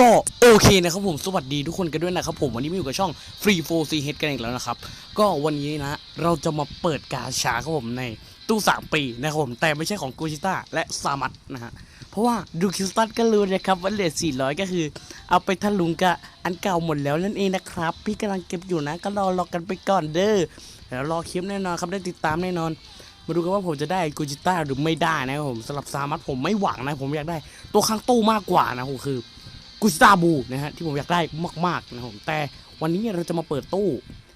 ก็โอเคนะครับผมสวัสดีทุกคนกันด้วยนะครับผมวันนี้มาอยู่กับช่อง Free 4 C H กันอีกแล้วนะครับ ก็วันนี้นะ เราจะมาเปิดกาชาครับผมในตู้สามปีนะครับผม แต่ไม่ใช่ของกูชิต้าและซามัตนะฮะ เพราะว่าดูคิสตันก็รู้นะครับว่าเลท400 ก็คือ เอาไปทะลุงกับอันเก่าหมดแล้วนั่นเองนะครับ พี่กำลังเก็บอยู่นะ ก็รอรอกันไปก่อนเด้อเดี๋ยวรอคลิปแน่นอนครับได้ติดตามแน่นอนมาดูกันว่าผมจะได้กูจิต้าหรือไม่ได้นะครับผมสำหรับซามัตผมไม่หวังนะ ผมอยากได้ตัวข้างตู้มากกว่านะผมคือ กูจิต้าบูนะฮะที่ผมอยากได้มากๆนะครับผมแต่วันนี้เราจะมาเปิดตู้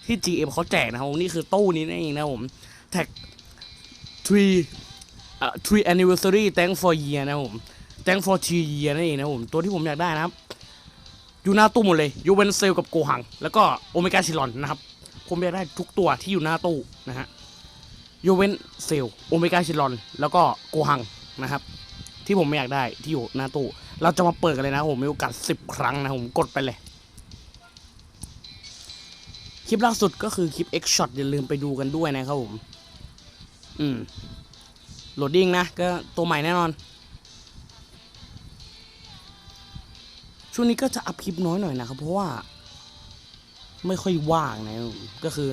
ที่ GM เขาแจกนะครับนี่คือตู้นี้นั่นเองนะผมแท็ก three อ่า three anniversary thank for year นะผม thank for three year นั่นเองนะผมตัวที่ผมอยากได้นะครับอยู่หน้าตู้หมดเลยยูเวนเซลกับโกหัง แล้วก็โอเมก้าชิลอนนะครับผมอยากได้ทุกตัวที่อยู่หน้าตู้นะฮะยูเวนเซลโอเมก้าชิลอน แล้วก็โกหังนะครับ ที่ผมไม่อยากได้ที่อยู่หน้าตู้ เราจะมาเปิดกันเลยนะผมมีโอกาสสิบครั้งนะผมกดไปเลย คลิปล่าสุดก็คือคลิป X Shot อย่าลืมไปดูกันด้วยนะครับผม อืมโหลดดิ้งนะ ก็ตัวใหม่แน่นอน ช่วงนี้ก็จะอัพคลิปน้อยหน่อยนะครับ เพราะว่า ไม่ค่อยว่างนะก็คือ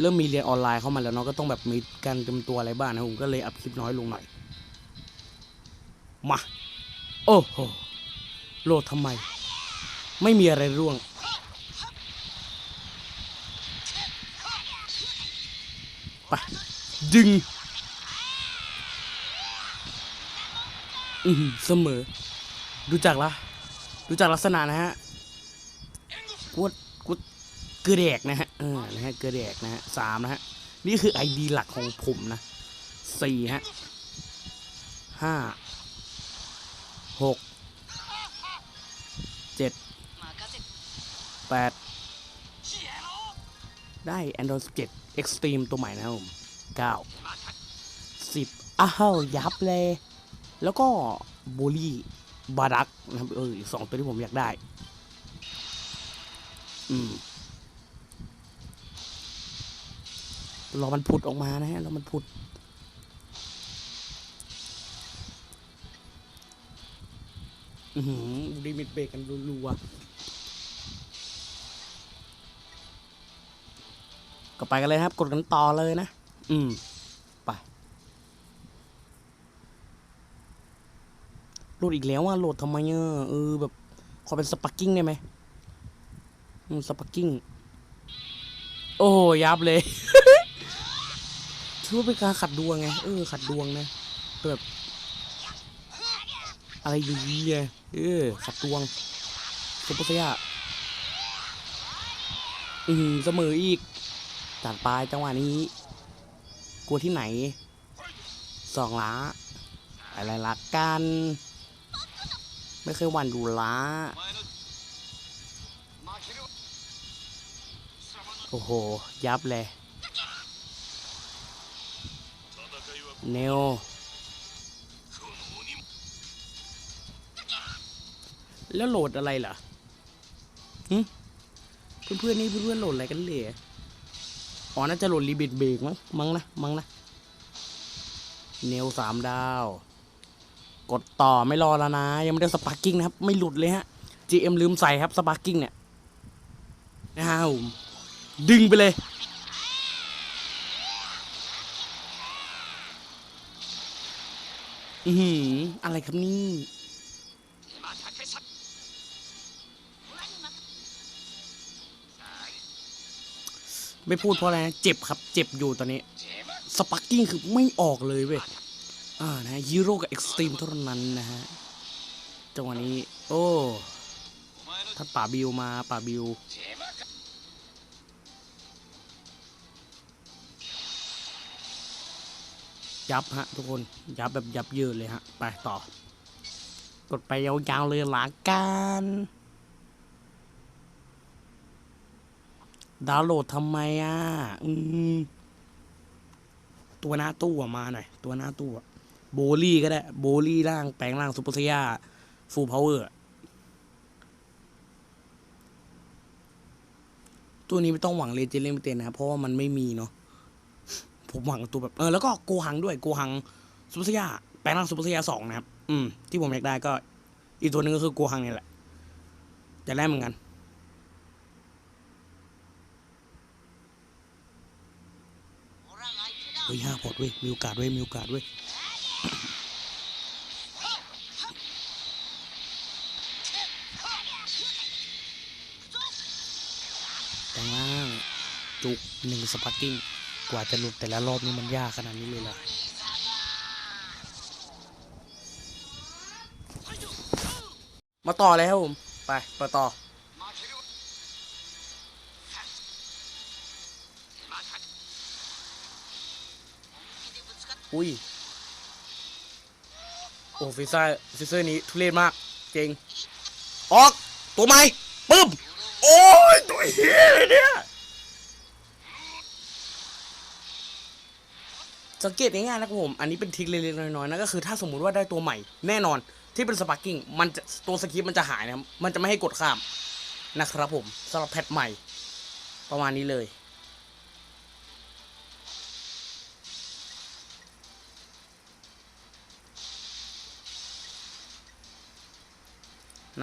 เริ่มมีเรียนออนไลน์เข้ามาแล้วเนาะก็ต้องแบบมีการเตรียมตัวอะไรบ้างนะผมก็เลยอัพคลิปน้อยลงหน่อย มา โอ้โห โลดทำไม ไม่มีอะไรร่วง ไป ดึง อือหือเสมอ ดูจากละดูจากลักษณะนะฮะกูกูเกลือแดกนะฮะเออนะฮะเกลือแดกนะฮะสามนะฮะ นี่คือไอดีหลักของผมนะสี่ฮะห้าหก เจ็ดแปดได้ Android 17 Extreme ตัวใหม่นะครับผมเก้าสิบอ้าว ยับเลย แล้วก็บูลลี่บารักนะครับเอออีกสองตัวที่ผมอยากได้ อืมรอมันผุดออกมานะฮะรอมันผุด ดีมิดเบรกกันรัวๆก็ไปกันเลยครับ กดกันต่อเลยนะ อืม ไปโหลดอีกแล้วอะโหลดทำไมอะเออแบบ ขอเป็นสปักกิ้งได้ไหมอืมสปักกิ้ง โอ้ยับเลยถือว่าเป็นการขัดดวงไง เออ ขัดดวงนะแบบ อะไรอย่างเงี้ยเออขัดดวงซุปเปอร์เซียอือหือเสมออีกจัดไปจังหวะนี้ กลัวที่ไหน สองล้า อะไรละกัน ไม่เคยวันดูล้า โอ้โห ยับเลย เนว แล้วโหลดอะไรล่ะหึเพื่อนๆนี่เพื่อนๆโหลดอะไรกันเลยอ๋อน่าจะโหลดรีบิดเบรกมั้งมั้งนะมั้งนะเนวสามดาว กดต่อไม่รอแล้วนะ ยังไม่ได้สปาร์กิ้งนะครับ ไม่หลุดเลยฮะ GM ลืมใส่ครับสปาร์กิ้งเนี่ยนะฮะผมดึงไปเลยอืออะไรครับนี่ ไม่พูดเพราะอะไรนะเจ็บครับ เจ็บอยู่ตอนนี้ สปักกิ้งคือไม่ออกเลยเว้ย อ่านะฮีโร่กับเอ็กซ์ตรีมเท่านั้นนะฮะ จังหวะนี้ โอ้ถ้าป่าบิวมาป่าบิวยับฮะทุกคน ยับแบบยับเยินเลยฮะ ไปต่อกดไปยาวๆเลยหลากัน ดาวโหลดทำไมอะ อืม ตัวหน้าตู้มาหน่อย ตัวหน้าตู้โบลี่ก็ได้ โบลี่ร่างแปลงร่างซูเปอร์เซียฟูลพาวเวอร์ตัวนี้ไม่ต้องหวังเลเจนด์เลมิเต็นนะเพราะว่ามันไม่มีเนาะผมหวังตัวแบบ เออแล้วก็โกหังด้วยโกหังซูเปอร์เซียแปลงร่างซูเปอร์เซียสองนะครับ อืม ที่ผมอยากได้ก็ อีกตัวหนึงก็คือโกหังนี่แหละจะได้เหมือนกัน เฮ้ยห้าพอดเว้ยมีโอกาสเว้ยมีโอกาสเว้ยแต่งล่างจุกหนึ่งสปาร์กิ้งกว่าจะหลุดแต่ละรอบนี่มันยากขนาดนี้เลยเหรอมาต่อเลยครับผม ไปไปต่อ อุ้ย โอ้ฟิซ่าฟิเซอร์นี้ทุเรศมาก เจริงออก ตัวใหม่ปึ๊บ โอ้ย ตัวเฮียเลยเนี่ย สังเกตง่ายๆนะครับผม อันนี้เป็นทริคเล็กๆน้อยๆนะก็คือถ้าสมมุติว่าได้ตัวใหม่ แน่นอน ที่เป็นสปาร์กิ้ง มันจะตัวสคริปมันจะหายนะครับ มันจะไม่ให้กดข้ามนะครับผมสำหรับแพทใหม่ ประมาณนี้เลย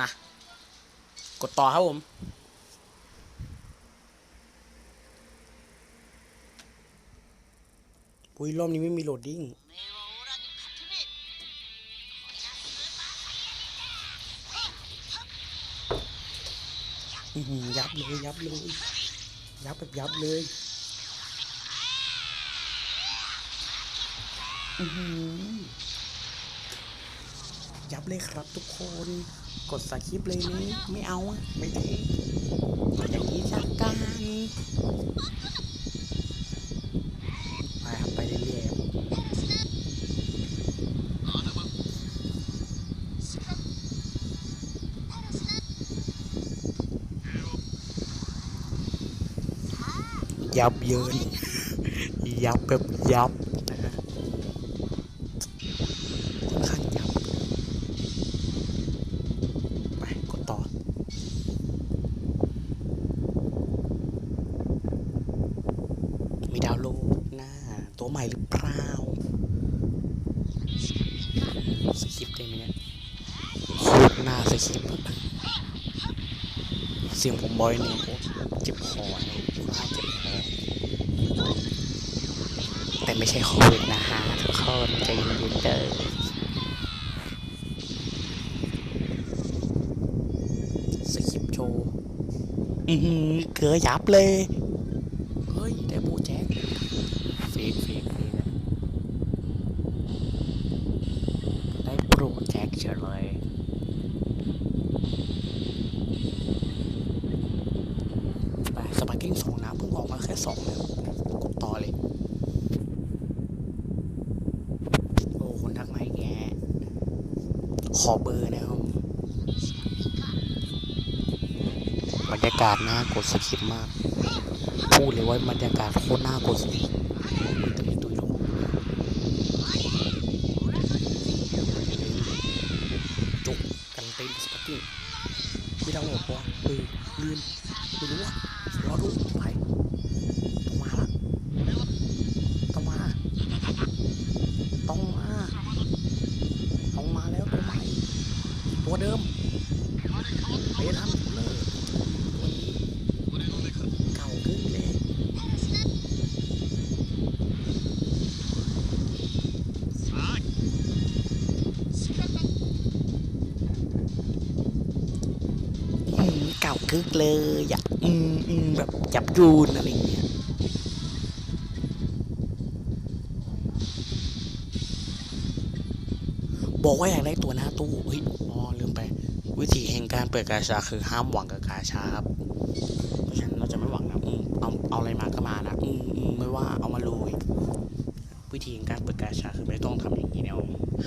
นะ กดต่อครับผมอุ้ยรอบนี้ไม่มีโหลดดิ้งยับเลยยับเลย ยับแบบยับเลยอือหือยับเลยครับทุกคน กดสคริปต์เลยนี่ไม่เอาอะไม่เอาอย่างนี้จักกันไปครับไปเรื่อยๆครับยับเยินยับแบบยับ สคริปเสียงผมบอยนี่ยโคตรเจ็บคอเลยว่าเจ็บคอแต่ไม่ใช่โควิดนะฮะทุกคนใจเย็นๆเด้อสคริปต์โชว์อือหือเกือยับเลย เฮ้ย ได้โบแจ็คเฟกเฟกเฟกอะได้โปรแจ็คเฉยเลยไปสปาร์กิ้งสองนะเพิ่งออกมาแค่สองนะกดต่อเลย โอ้คนทักมาอีกแก ขอเบอร์นะครับบรรยากาศน่ากดสคริปมาก พูดเลยว่าบรรยากาศโคตรน่ากดสคริปต์แต่มีตุยลงจุกกันเต็มสปาร์กิ้งไม่ต้องบอกว่าเออลืมไม่รู้อะ ตัวเดิมเบทันเลอร์เก่าขึ้นเลยเก่ากึกเลยอยากอืมอืมแบบจับยูนอะไรอย่างเงี้ย บอกว่าอยากได้ตัวหน้าตู้เฮ้ยอ๋อลืมไป วิธีแห่งการเปิดกาชาคือห้ามหวังกับกาชาครับ เพราะฉะนั้นเราจะไม่หวังนะอืมเอาเอาอะไรมาก็มานะอืมอืมไม่ว่าเอามาลุยวิธีแห่งการเปิดกาชาคือไม่ต้องทำอย่างนี้เนี่ย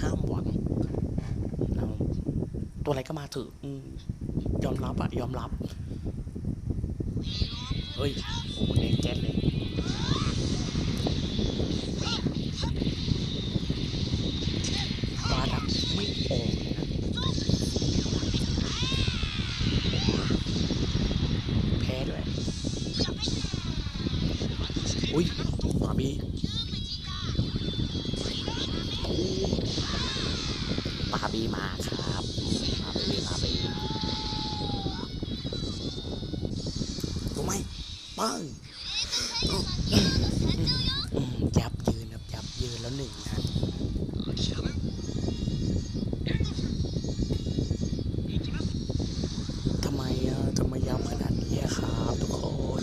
ห้ามหวังเอาตัวอะไรก็มาเถอะอืมยอมรับอะยอมรับเฮ้ยโอ้โหเล่นแจ๊ดเลยปลาดักไม่ออกเลยนะแพ้ด้วย อุ้ยปาบีโอ้ปาบีมาครับปาบีปาบี ปังอืมยับยืนครับยับยืนแล้วหนึ่งนะทำไมอะทำไมยับขนาดนี้ครับทุกคน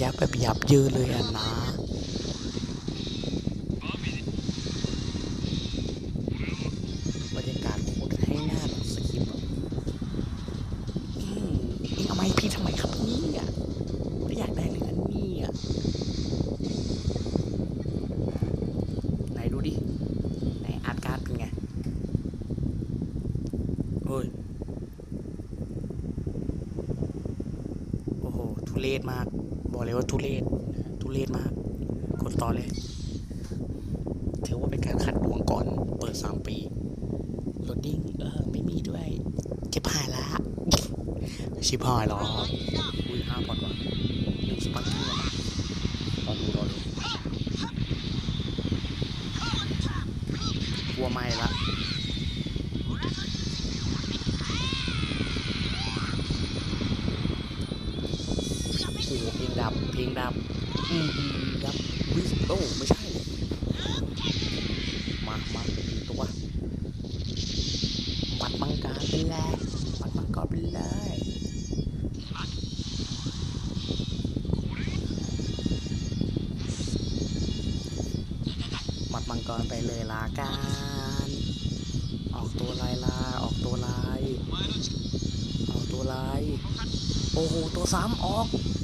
ยับแบบยับยืนเลยอะนะ ศมาก บอกเลยว่าทุเรศทุเรศมากกดต่อเลยถือว่าเป็นการขัดดวงก่อนเปิดสามปีโหลดดิ้งเออไม่มีด้วยเจ็บหายละชิบหายแล้วอุ้ยห้าพอดว่ะหนึ่งสปันเทียรอดูรอดูกลัวไม่ละ เพลงดับ เพลงดับ อืมดับวิสโอ้ไม่ใช่ มามาอีกตัวมัดมังกรไปเลยมัดมังกรไปเลยมัดมังกรไปเลยลากันออกตัวลายลาออกตัวลายออกตัวลายโอ้โห ตัวซ้ำออกง่วงกูฟูล่างอืมแท็ก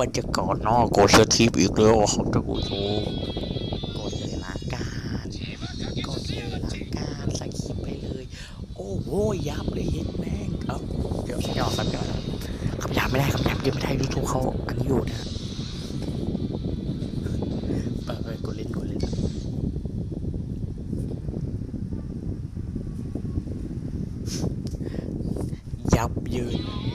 บรรยากาศนอกกดสคริปอีกแล้วครับท่านผู้ชมกดเลยละกันกดเลยละกันสคริปไปเลย โอ้โหยับเลยเห็นแม่งเอ้าเดี๋ยวย่อสักเดี๋ยวนะคำหยาบไม่ได้คำหยาบยังไม่ได้ยูทูบเขาอันนี้อยู่นะเออเออกดเล่นกดเล่นยับยิน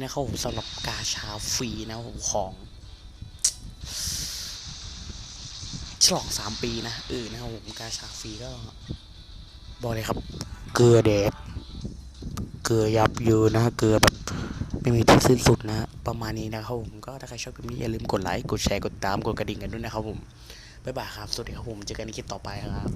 นี้นะครับผมสำหรับกาชาฟรีนะครับผมของฉลองสามปีนะเออนะครับผมกาชาฟรีก็ บอกเลยครับ เกลือแดดเกลือยับยินนะเกลือแบบไม่มีที่สิ้นสุดนะประมาณนี้นะครับผมก็ถ้าใครชอบคลิปนี้อย่าลืมกดไลค์กดแชร์กดตามกดกระดิ่งกันด้วยนะครับผมบ๊ายบายครับสวัสดีครับผมเจอกันในคลิปต่อไปครับ